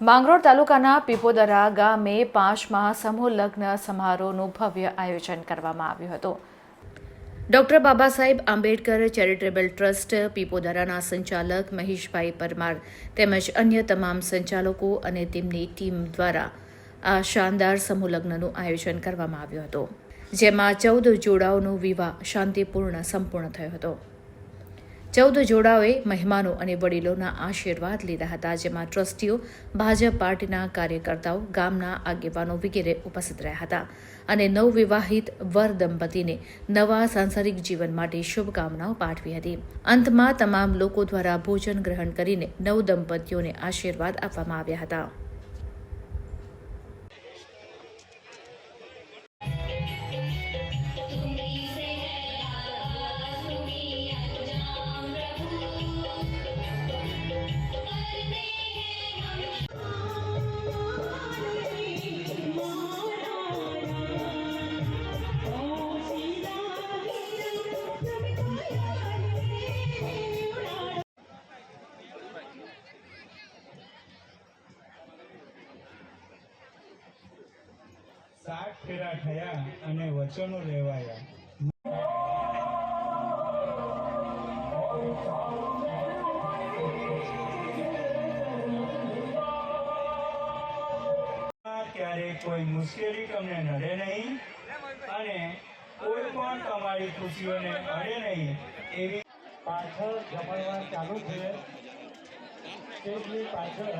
માંગરોળ તાલુકાના પીપોદરા ગામે પાંચમા સમૂહ લગ્ન સમારોહનું ભવ્ય આયોજન કરવામાં આવ્યું હતું. Doctor Baba Saheb Ambedkar charitable trust, પીપોદરાના સંચાલક મહેશભાઈ પરમાર તેમજ અન્ય તમામ સંચાલકો અને તેમની ટીમ દ્વારા આ શાનદાર સમૂહ લગ્નનું આયોજન કરવામાં આવ્યું હતું, જેમાં ચૌદ જોડાઓનો વિવાહ શાંતિપૂર્ણ સંપૂર્ણ થયો હતો. ચૌદ જોડાઓએ મહેમાનો અને વડીલોના આશીર્વાદ લીધા હતા, જેમાં ટ્રસ્ટીઓ, ભાજપ પાર્ટીના કાર્યકર્તાઓ, ગામના આગેવાનો વગેરે ઉપસ્થિત રહ્યા હતા અને નવવિવાહિત વર દંપતીને નવા સાંસારિક જીવન માટે શુભકામનાઓ પાઠવી હતી. અંતમાં તમામ લોકો દ્વારા ભોજન ગ્રહણ કરીને નવ દંપતીઓને આશીર્વાદ આપવામાં આવ્યા હતા. સાત ફેરા થયા અને વચનો લેવાયા. ક્યારે કોઈ મુશ્કેલી તમને નડે નહીં અને કોઈ પણ તમારી ખુશીઓને અડે નહીં એવી પાછળ જમણવાર ચાલુ છે. સ્ટેજની પાછળ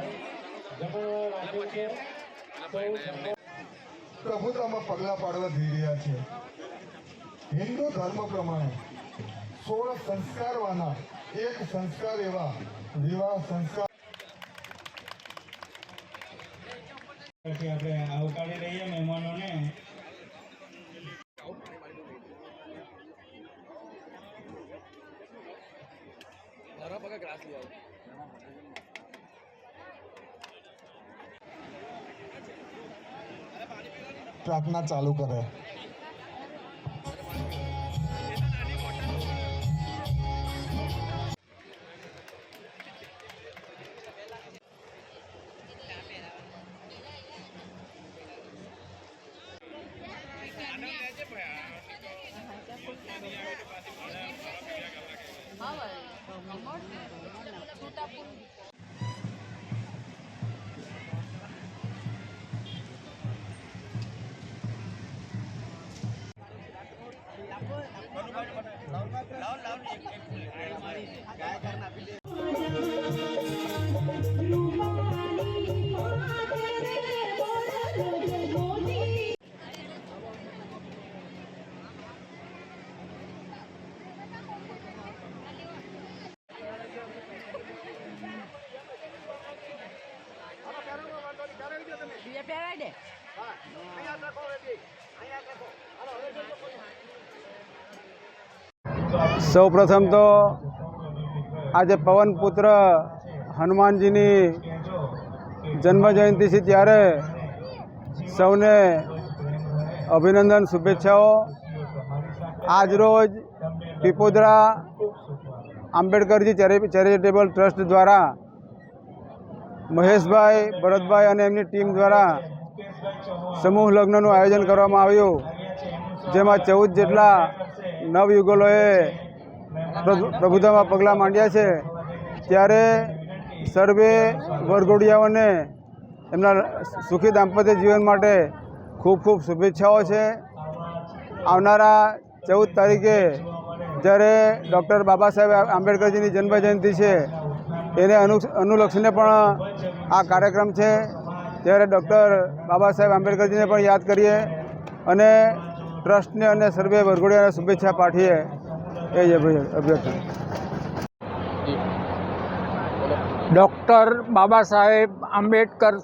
જમણવાર રાખ્યું છે. પ્રભુતામાં પગલાં પાડવા જઈ રહ્યા છે. હિન્દુ ધર્મ પ્રમાણે સોળ સંસ્કારવાના એક સંસ્કાર એવા વિવાહ સંસ્કાર. પછી આપણે આવકારી રહીએ મહેમાનોને. પ્રાર્થના ચાલુ કરે. બીજા પહેરાય દે સૌ પ્રથમ તો આજે પવનપુત્ર હનુમાનજીની જન્મજયંતિ છે ત્યારે સૌને અભિનંદન, શુભેચ્છાઓ. આજરોજ પીપોદરા આંબેડકરજી ચેરી- ચેરિટેબલ ટ્રસ્ટ દ્વારા મહેશભાઈ, ભરતભાઈ અને એમની ટીમ દ્વારા સમૂહ લગ્નનું આયોજન કરવામાં આવ્યું. જેમાં ચૌદ જેટલા નવયુગલોએ પ્રભુતામાં પગલાં માંડ્યા છે. ત્યારે સર્વે વરઘોડિયાઓને એમના સુખી દાંપત્ય જીવન માટે ખૂબ ખૂબ શુભેચ્છાઓ છે. આવનારા ચૌદ તારીખે જ્યારે ડૉક્ટર બાબા સાહેબ આંબેડકરજીની જન્મજયંતિ છે, એને અનુ અનુલક્ષીને પણ આ કાર્યક્રમ છે. ત્યારે ડૉક્ટર બાબા સાહેબ આંબેડકરજીને પણ યાદ કરીએ અને ટ્રસ્ટને અને સર્વે વરઘોડિયાને શુભેચ્છા પાઠવીએ. Doctor Baba Saheb Ambedkar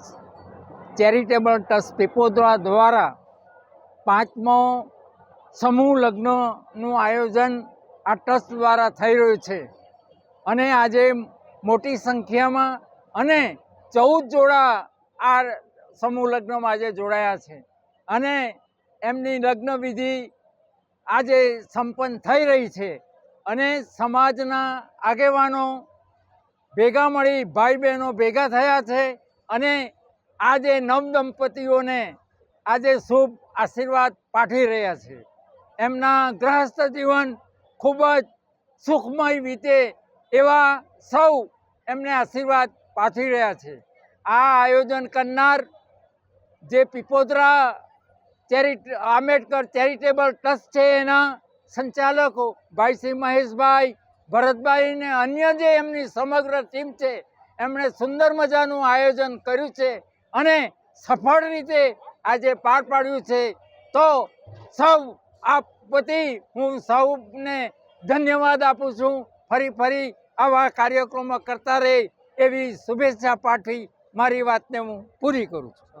charitable trust Pipodara દ્વારા પાંચમો સમૂહ લગ્નનું આયોજન આ ટ્રસ્ટ દ્વારા થઈ રહ્યું છે. અને આજે મોટી સંખ્યામાં અને ચૌદ જોડા આ સમૂહ લગ્નમાં આજે જોડાયા છે. અને એમની લગ્ન વિધિ આજે સંપન્ન થઈ રહી છે અને સમાજના આગેવાનો ભેગા મળી ભાઈ બહેનો ભેગા થયા છે અને આજે નવદંપતીઓને આજે શુભ આશીર્વાદ પાઠવી રહ્યા છે. એમના ગ્રહસ્થ જીવન ખૂબ જ સુખમય વીતે એવા સૌ એમને આશીર્વાદ પાઠવી રહ્યા છે. આ આયોજન કરનાર જે પીપોદરા ચેરિટ, આંબેડકર ચેરિટેબલ ટ્રસ્ટ છે એના સંચાલકો ભાઈ શ્રી મહેશભાઈ ભરતભાઈ ને અન્ય જે એમની સમગ્ર ટીમ છે, એમણે સુંદર મજાનું આયોજન કર્યું છે અને સફળ રીતે આજે પાર પાડ્યું છે. તો સૌ આપ વતી હું સૌને ધન્યવાદ આપું છું. ફરી ફરી આવા કાર્યક્રમો કરતા રહે એવી શુભેચ્છા પાઠવી મારી વાતને હું પૂરી કરું છું.